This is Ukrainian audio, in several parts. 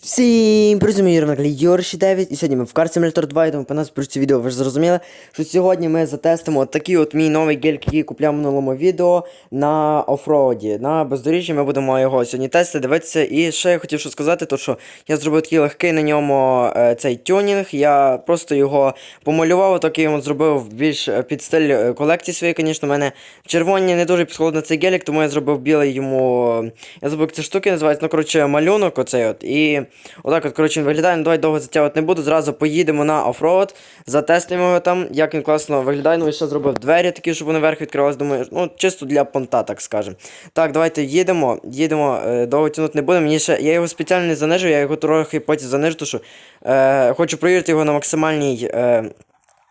Всім привіт, мої равники Йорші 9 і сьогодні ми в Car Simulator 2, і тому по нас про це відео ви ж зрозуміли, що сьогодні ми затестимо такий от мій новий гельк, який купляв в минулому відео на офроуді. На бездоріжжі ми будемо його сьогодні тестити, дивитися. І ще я хотів що сказати, то що я зробив такий легкий на ньому е, цей тюнінг, я просто його помалював, так я йому зробив більш е, під стиль е, колекції своєї, звісно, у мене червоні не дуже підходить на цей гелік, тому я зробив білий йому. Я забув, ці штуки називаються, ну коротше, малюнок оцей от. І отак от, коротше, він виглядає, ну давай довго затягувати не буду. Зразу поїдемо на офроуд, затестуємо його там, як він класно виглядає. Ну і ще зробив двері такі, щоб вони вверх відкривалися. Думаю, ну чисто для понта, так скажемо. Так, давайте їдемо, їдемо, е, довго тягнути не будемо. Мені ще, я його спеціально не занижу, я його трохи потім занижу, тому що е, хочу провірити його на максимальній. Е,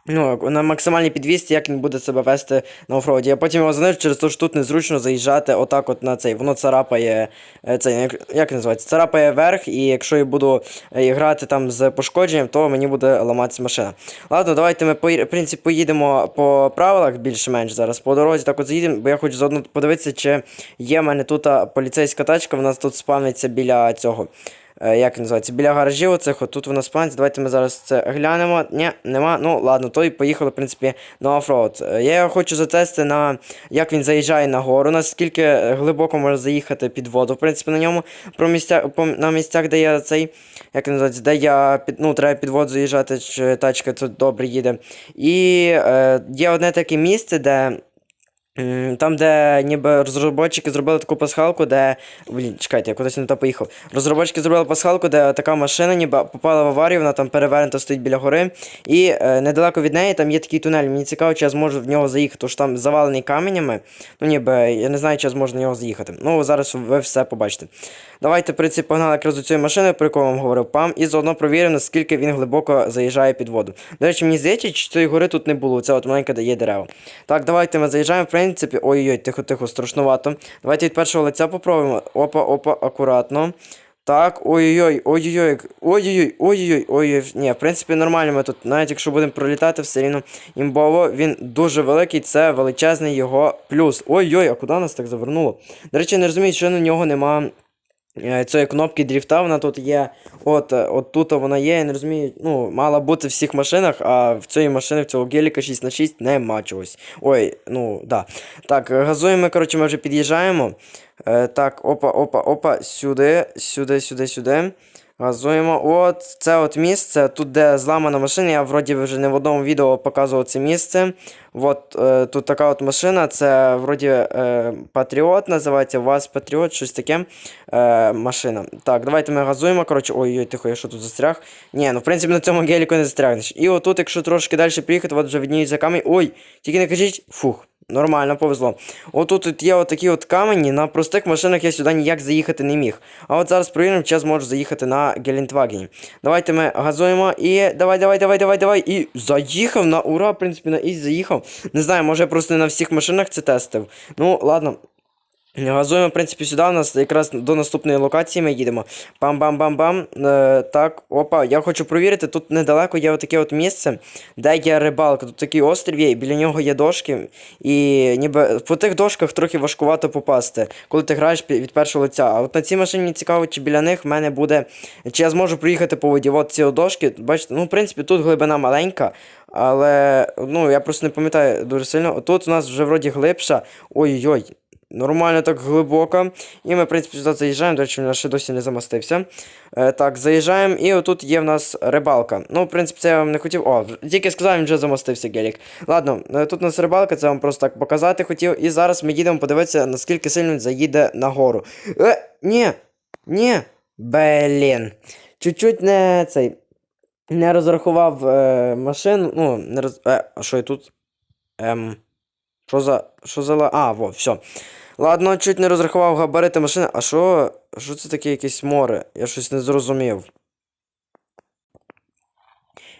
Ну, на максимальній підвісті, як він буде себе вести на офроуді. Я потім його занижу, через те, що тут незручно заїжджати отак от на цей. Воно царапає е, цей, як, як називається? Царапає верх, і якщо я буду е, грати там з пошкодженням, то мені буде ламатися машина. Ладно, давайте ми в принципі, поїдемо по правилах більш-менш зараз. По дорозі так от заїдемо, бо я хочу заодно подивитися, чи є в мене тут поліцейська тачка, вона тут спавниться біля цього. Е, як називається, біля гаражів оцих, от тут вона спанці. Давайте ми зараз це глянемо. Ні, нема. Ну ладно, то і поїхали, в принципі, на офроуд. Е, Я його хочу затестити на як він заїжджає на гору, наскільки глибоко може заїхати під воду. В принципі, на ньому про місця, по, на місцях, де я цей, як називається, де я під, ну, треба під воду заїжджати, чи тачка тут добре їде. І е, є одне таке місце, де. Там, де ніби розробники зробили таку пасхалку, де. Блін, чекайте, я кудись не то поїхав. Розробники зробили пасхалку, де така машина ніби попала в аварію, вона там перевернута стоїть біля гори. І е, недалеко від неї там є такий тунель. Мені цікаво, чи я зможу в нього заїхати, тому що там завалений каменями. Ну ніби я не знаю, чи я зможу на нього заїхати. Ну, зараз ви все побачите. Давайте, в принципі, погнали якраз до цієї машини, про яку я вам говорив пам, і заодно провіримо, наскільки він глибоко заїжджає під воду. До речі, мені здається, чи цієї гори тут не було. Це от маленька, де є дерева. Так, давайте ми заїжджаємо, в принципі. Ой-ой, тихо-тихо, страшнувато. Давайте від першого лиця попробуємо. Опа, опа, акуратно. Так, ой-ой-ой, ой-ой-ой, ой-ой-ой, ой-ой-ой, ой-ой. Ні, в принципі, нормально ми тут, навіть якщо будемо пролітати, все рівно імбово, він дуже великий, це величезний його плюс. Ой-ой, а куди нас так завернуло? До речі, не розумію, що на нього нема е, цієї кнопки дріфта, вона тут є. От, е, от тут вона є, я не розумію. Ну, мала бути в всіх машинах, а в цієї машини, в цього геліка 6 на 6 нема чогось. Ой, ну, да. Так, е, газуємо, коротше, ми вже під'їжджаємо. Е, так, опа, опа, опа, сюди, сюди, сюди, сюди. Газуємо. От це от місце. Тут, де зламана машина, я вроді вже не в одному відео показував це місце. От е, тут така от машина, це вроді е, Патріот називається, у вас Патріот, щось таке е, машина. Так, давайте ми газуємо. Коротше, ой-ой, тихо, я що тут застряг? Ні, ну в принципі на цьому геліку не застрягнеш. І отут, якщо трошки далі приїхати, от вже відніються камінь. Ой, тільки не кажіть, фух. Нормально, повезло. Отут тут є отакі от камені. На простих машинах я сюди ніяк заїхати не міг. А от зараз провіримо, чи я заїхати на Гелендвагені. Давайте ми газуємо і давай, давай, давай, давай, давай. І заїхав на ура, в принципі, на і заїхав. Не знаю, може я просто не на всіх машинах це тестив. Ну, ладно. Газуємо, в принципі, сюди. У нас якраз до наступної локації ми їдемо. Бам-бам-бам-бам. Е, так, опа, я хочу провірити. Тут недалеко є отаке от місце, де є рибалка. Тут такий острів є, і біля нього є дошки. І ніби по тих дошках трохи важкувато попасти, коли ти граєш від першого лиця. А от на цій машині цікаво, чи біля них в мене буде. Чи я зможу проїхати по воді. От ці дошки. Бачите, ну, в принципі, тут глибина маленька. Але ну, я просто не пам'ятаю дуже сильно. Тут у нас вже вроді глибша. Ой-ой. Нормально так глибоко. І ми, в принципі, сюди заїжджаємо. До речі, він ще досі не замастився. Е, так, заїжджаємо, і отут є в нас рибалка. Ну, в принципі, це я вам не хотів. О, тільки сказав, він вже замастився гелік. Ладно, е, тут у нас рибалка, це вам просто так показати хотів. І зараз ми їдемо подивитися, наскільки сильно заїде нагору. Е, ні, ні. Блін. Чуть-чуть не цей. Не розрахував е, машину. Ну, не роз... Е, а що я тут? Ем. Що за. Що за. А, во, все. Ладно, чуть не розрахував габарити машини. А що. Що це таке якесь море? Я щось не зрозумів.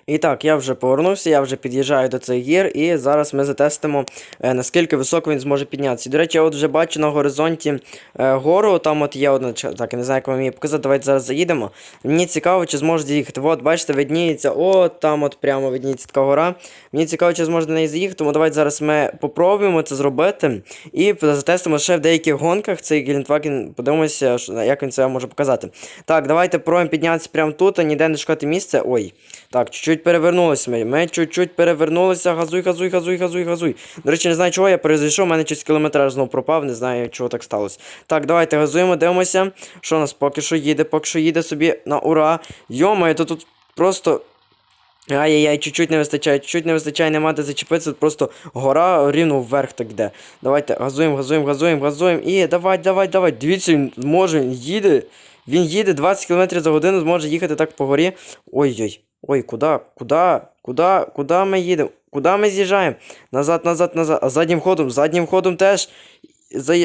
І так, я вже повернувся, я вже під'їжджаю до цих гір, і зараз ми затестимо, е, наскільки високо він зможе піднятися. До речі, я от вже бачу на горизонті е, гору, там от є одна, так, я не знаю, як вам її показати, давайте зараз заїдемо. Мені цікаво, чи зможете заїхати. От, бачите, видніється, от там от прямо видніється така гора. Мені цікаво, чи зможете на неї заїхати, тому давайте зараз ми попробуємо це зробити. І затестимо ще в деяких гонках цей Гелендваген, подивимося, як він це може показати. Так, давайте пробуємо піднятися прямо тут, а ніде не шукати місце. Ой. Так, чуть-чуть перевернулися ми. Ми чуть-чуть перевернулися. Газуй, газуй, газуй, газуй, газуй. До речі, не знаю, чого я перезайшов, у мене щось кілометраж знову пропав, не знаю, чого так сталося. Так, давайте газуємо, дивимося. Що у нас поки що їде, поки що їде собі на ура. Йомаю, то тут просто. Ай-яй-яй, чуть-чуть не вистачає, чуть-чуть не вистачає, нема де зачепитися, тут просто гора рівно вверх так йде. Давайте газуємо, газуємо, газуємо, газуємо. І давай, давай, давай. Дивіться, він може, він їде. Він їде 20 км за годину, зможе їхати так по горі. Ой-ой. Ой, куди? Куди? Куди? Куди ми їдемо? Куди ми з'їжджаємо? Назад, назад, назад. А заднім ходом, заднім ходом теж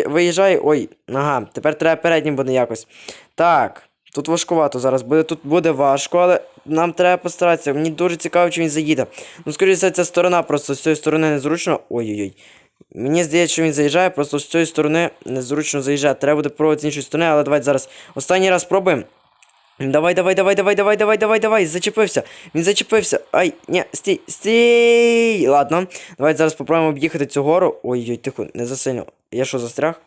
виїжджає. Ой, ага, тепер треба переднім буде якось. Так. Тут важкувато зараз буде. Тут буде важко, але нам треба постаратися. Мені дуже цікаво, чи він заїде. Ну, скоріше ця сторона просто з цієї сторони незручно. Ой-ой-ой. Мені здається, що він заїжджає, просто з цієї сторони незручно заїжджати. Треба буде пробувати з іншої сторони, але давайте зараз останній раз спробуємо. Давай, давай, давай, давай, давай, давай, давай, давай. Зачепився. Він зачепився. Ай, ні, стій, стій. Ладно. Давайте зараз попробуємо об'їхати цю гору. Ой-ой, тихо, не засильно. Я що, застряг?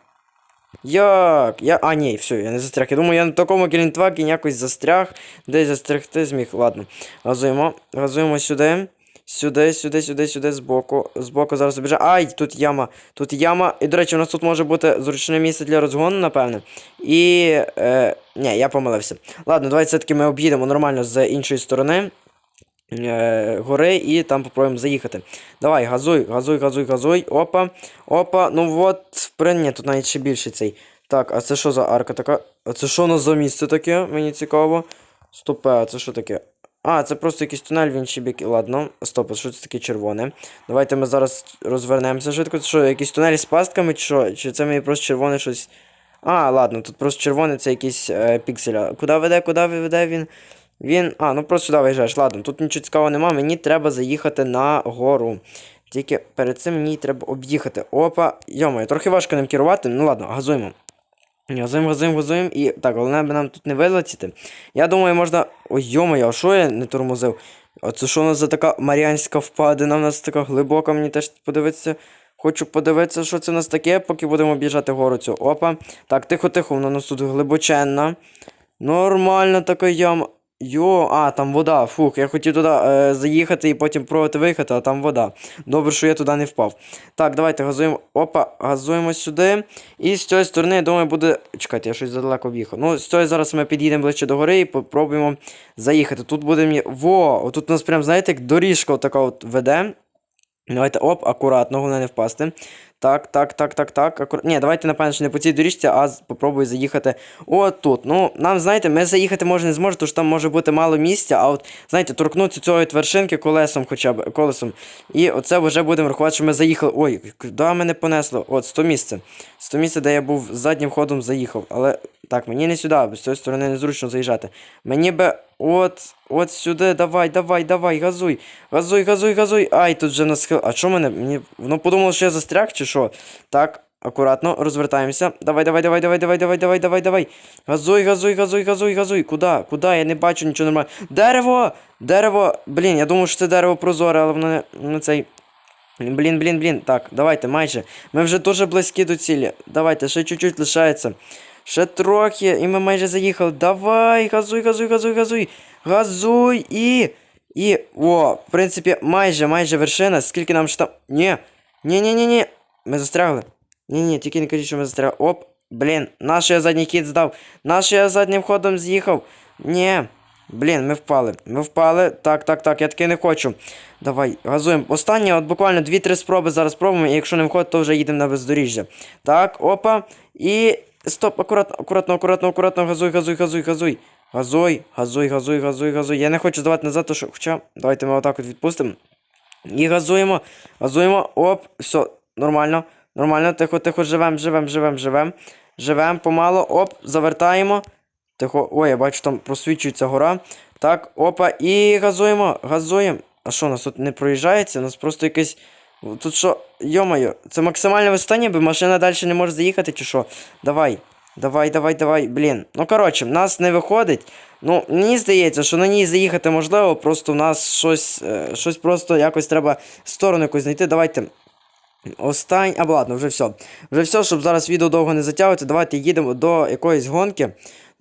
Як? Я. А, ні, все, я не застряг. Я думаю, я на такому гелінтвагі якось застряг. Десь застрягти зміг. Ладно. Газуємо. Газуємо сюди. Сюди, сюди, сюди, сюди, збоку. Збоку зараз обіжа. Ай, тут яма. Тут яма. І, до речі, у нас тут може бути зручне місце для розгону, напевне. І. Е, ні, я помилився. Ладно, давайте все-таки ми об'їдемо нормально з іншої сторони. Е, гори і там попробуємо заїхати. Давай, газуй, газуй, газуй, газуй. Опа. Опа. Ну от, ні, тут навіть ще більше цей. Так, а це що за арка така? А це що у нас за місце таке? Мені цікаво. Стопе, а це що таке? А, це просто якийсь тунель в інший бік. Ладно, стоп, що це таке червоне? Давайте ми зараз розвернемося швидко. Це що, якийсь тунель з пастками, чи що? Чи це мені просто червоне щось. А, ладно, тут просто червоне це якийсь е, піксель. Куди веде, куди веде він? Він. А, ну просто сюди виїжджаєш. Ладно, тут нічого цікавого нема, мені треба заїхати на гору. Тільки перед цим мені треба об'їхати. Опа, йомо, трохи важко ним керувати. Ну ладно, газуємо. Газуємо, газуємо, газуємо. І так, головне аби нам тут не вилетіти. Я думаю, можна. Ой, йомо, а що я не тормозив? А це що у нас за така Маріанська впадина? У нас така глибока, мені теж подивитися. Хочу подивитися, що це у нас таке, поки будемо об'їжджати гору цю. Опа. Так, тихо-тихо, вона у нас тут глибоченна. Нормальна така яма. Йо, а, там вода. Фух, я хотів туди е, заїхати і потім пробувати виїхати, а там вода. Добре, що я туди не впав. Так, давайте газуємо. Опа, газуємо сюди. І з цієї сторони, я думаю, буде. Чекайте, я щось задалеко в'їхав. Ну, з цієї зараз ми під'їдемо ближче до гори і попробуємо заїхати. Тут буде мені. Во! Отут у нас прям, знаєте, як доріжка така от веде. Давайте, оп, акуратно, головне не впасти. Так, так, так, так, так. Акур... Ні, давайте, напевно, що не по цій доріжці, а попробую заїхати отут. Ну, нам, знаєте, ми заїхати може не зможемо, тому що там може бути мало місця, а от, знаєте, торкнутися цієї вершинки колесом хоча б колесом. І оце вже будемо рахувати, що ми заїхали. Ой, куди мене понесло? От, 100 місце. 100 місце, де я був заднім ходом заїхав. Але так, мені не сюди, бо з цієї сторони незручно заїжджати. Мені би от, от сюди, давай, давай, давай, газуй. Газуй, газуй, газуй. Ай, тут вже на схил. А що мене? Мені воно подумало, що я застряг чи що? Так, акуратно, розвертаємося. Давай, давай, давай, давай, давай, давай, давай, давай, давай. Газуй, газуй, газуй, газуй, газуй. Куди? Куди? Я не бачу нічого нормально. Дерево! Дерево! Блін, я думав, що це дерево прозоре, але воно не, не цей. Блін, блін, блін. Так, давайте, майже. Ми вже дуже близькі до цілі. Давайте, ще чуть-чуть лишається. Ще трохи, і ми майже заїхали. Давай, газуй, газуй, газуй, газуй. Газуй і. І. О, в принципі, майже, майже вершина. Скільки нам ще там. Ні. Ні, ні, ні, ні. Ми застрягли. Ні, ні, тільки не кажіть, що ми застрягли. Оп. Блін, наш я задній хід здав. Наш я заднім ходом з'їхав. Ні. Блін, ми впали. Ми впали. Так, так, так, я таки не хочу. Давай, газуємо. Останнє, от буквально 2-3 спроби зараз спробуємо, і якщо не входить, то вже їдемо на бездоріжжя. Так, опа. І. Стоп, акуратно, акуратно, акуратно, акуратно, газуй, газуй, газуй, газуй. Газуй, газуй, газуй, газуй, газуй. Я не хочу здавати назад, то що. Хоча, давайте ми отак от відпустимо. І газуємо, газуємо. Оп, все, нормально, нормально, тихо, тихо, живем, живем, живем, живем. Живем помало, оп, завертаємо. Тихо. Ой, я бачу, там просвічується гора. Так, опа, і газуємо, газуємо. А що, у нас тут не проїжджається? У нас просто якийсь. Тут що, йомаю, це максимальне висотання, бо машина далі не може заїхати, чи що? Давай. Давай, давай, давай, блін. Ну, коротше, в нас не виходить. Ну, мені здається, що на ній заїхати можливо, просто в нас щось, е, щось просто якось треба сторону якусь знайти. Давайте. Остань. Або ладно, вже все. Вже все, щоб зараз відео довго не затягувати. Давайте їдемо до якоїсь гонки.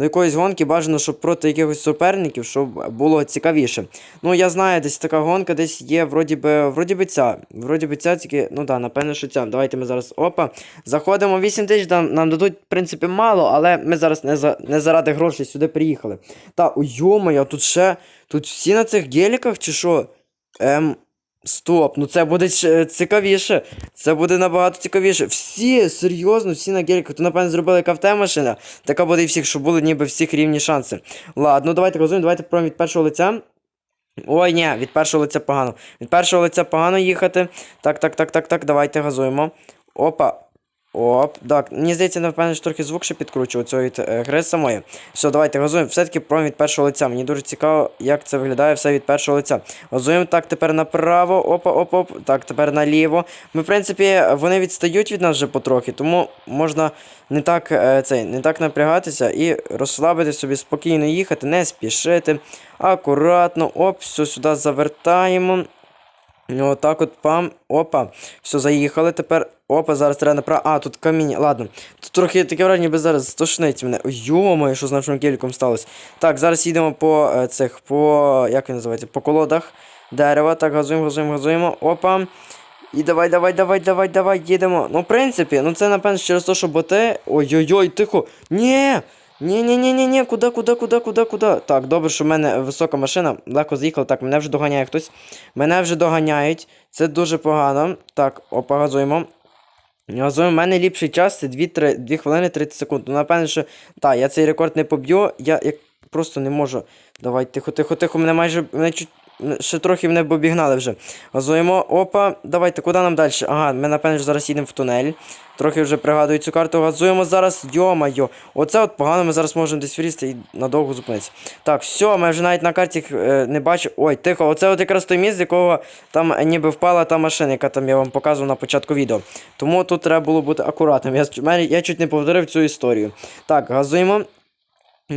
До якоїсь гонки бажано, щоб проти якихось суперників, щоб було цікавіше. Ну, я знаю, десь така гонка десь є, вроді би, вроді би ця. Вроді би ця, тільки, ну да, напевно, що ця. Давайте ми зараз. Опа. Заходимо 8 тисяч, нам, нам дадуть, в принципі, мало, але ми зараз не, за, не заради грошей сюди приїхали. Та, ой, йомаю, а тут ще. Тут всі на цих геліках чи що? Ем. Стоп, ну це буде цікавіше. Це буде набагато цікавіше. Всі, серйозно, всі на геліках. То, напевно, зробили як автомашина. Така буде і всіх, щоб були ніби всіх рівні шанси. Ладно, давайте розуміємо, давайте пробуємо від першого лиця. Ой, ні, від першого лиця погано. Від першого лиця погано їхати. Так, так, так, так, так, давайте газуємо. Опа. Оп, так, мені здається, напевно, що трохи звук ще підкручував цієї е, гри самої. Все, давайте газуємо. Все-таки пробуємо від першого лиця. Мені дуже цікаво, як це виглядає все від першого лиця. Газуємо так, тепер направо, опа, оп, оп, так, тепер наліво. Ми, в принципі, вони відстають від нас вже потрохи, тому можна не так, е, цей, не так напрягатися і розслабити собі, спокійно їхати, не спішити. Акуратно, оп, все сюди завертаємо. Отак от пам. Опа. Все, заїхали тепер. Опа, зараз треба направо. А, тут каміння. Ладно. Тут трохи таке враження, ніби зараз стошнить мене. Йо-моє, що з нашим геліком сталося. Так, зараз їдемо по е, цих, по. як він називається? По колодах дерева. Так, газуємо, газуємо, газуємо. Опа. І давай, давай, давай, давай, давай, їдемо. Ну, в принципі, ну це напевно через те, що боти. Ой-ой-ой, тихо. Ні! Ні ні ні ні ні куди, куди, куди, куди, куди? Так, добре, що в мене висока машина, легко заїхала. Так, мене вже доганяє хтось. Мене вже доганяють. Це дуже погано. Так, опа, газуємо. Газуємо, в мене ліпший час це 2, 3, 2 хвилини 30 секунд. Ну, напевно, що. Так, я цей рекорд не поб'ю. Я як просто не можу. Давай, тихо, тихо, тихо, мене майже. Мене чуть. Ще трохи мене обігнали вже. Газуємо. Опа, давайте, куди нам далі? Ага, ми напевно зараз їдемо в тунель. Трохи вже пригадую цю карту. Газуємо зараз. Йо-майо. Оце от погано, ми зараз можемо десь врізти і надовго зупинитися. Так, все, ми вже навіть на карті е, не бачу. Ой, тихо, оце от якраз той місць, з якого там е, ніби впала та машина, яка там я вам показував на початку відео. Тому тут треба було бути акуратним. Я, я чуть не повторив цю історію. Так, газуємо.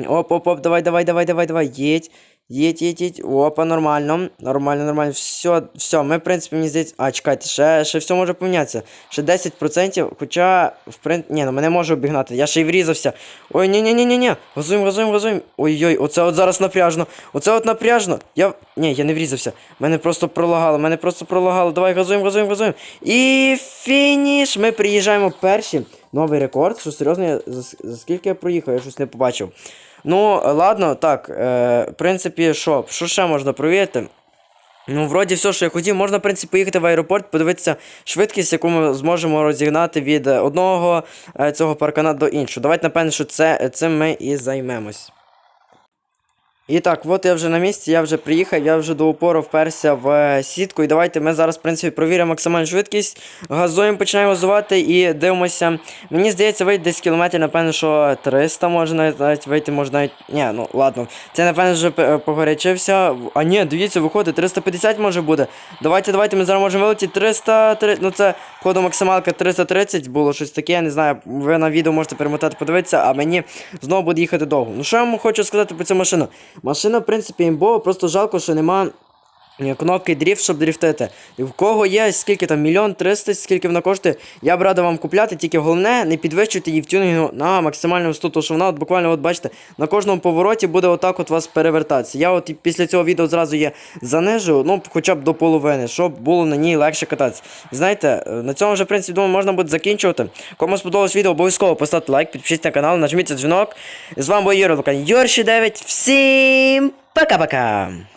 Оп, оп, оп, давай, давай, давай, давай, давай, їдь. Їдь, їдь, їдь. Опа, нормально. Нормально, нормально. Все, все, ми, в принципі, мені здається. А, чекайте, ще, ще все може помінятися. Ще 10%, хоча, в принципі. Ні, ну мене може обігнати. Я ще й врізався. Ой, ні, ні, ні, ні, ні. Газуємо, газуємо, газуємо. Ой-ой, оце от зараз напряжно. Оце от напряжно. Я. Ні, я не врізався. Мене просто пролагало, мене просто пролагало. Давай, газуємо, газуємо, газуємо. І фініш! Ми приїжджаємо перші. Новий рекорд. Що серйозно, я за, за скільки я проїхав, я щось не побачив. Ну, ладно, так, е, в принципі, що, що ще можна провірити? Ну, вроді все, що я хотів, можна, в принципі, поїхати в аеропорт, подивитися швидкість, яку ми зможемо розігнати від одного е, цього паркана до іншого. Давайте, напевно, що це, цим ми і займемось. І так, от я вже на місці, я вже приїхав, я вже до упору вперся в е, сітку. І давайте ми зараз, в принципі, провіримо максимальну швидкість. Газуємо, починаємо газувати і дивимося. Мені здається, вийде десь кілометрів, напевно, що 300 може навіть, вийти, може навіть. Ні, ну ладно. Це, напевно, вже погорячився. А ні, дивіться, виходить, 350 може буде. Давайте, давайте, ми зараз можемо вилетіти 330. Ну це, походу, максималка 330 було щось таке, я не знаю. Ви на відео можете перемотати, подивитися, а мені знову буде їхати довго. Ну що я вам хочу сказати про цю машину? Машина, в принципі, імбова, просто жалко, що нема. Кнопки дріфт, щоб дрифтити. І в кого є, скільки там, мільйон триста, скільки вона коштує, я б радив вам купляти, тільки головне не підвищуйте її в тюнінгу на максимальну висоту, тому що вона от буквально, от бачите, на кожному повороті буде отак от вас перевертатися. Я от після цього відео зразу її занижу, ну хоча б до половини, щоб було на ній легше кататися. Знаєте, е, на цьому вже, в принципі, думаю, можна буде закінчувати. Кому сподобалось відео, обов'язково поставте лайк, підпишіться на канал, нажміть дзвінок. З вами був Юра Лукан, Йорші 9. Всім пока-пока!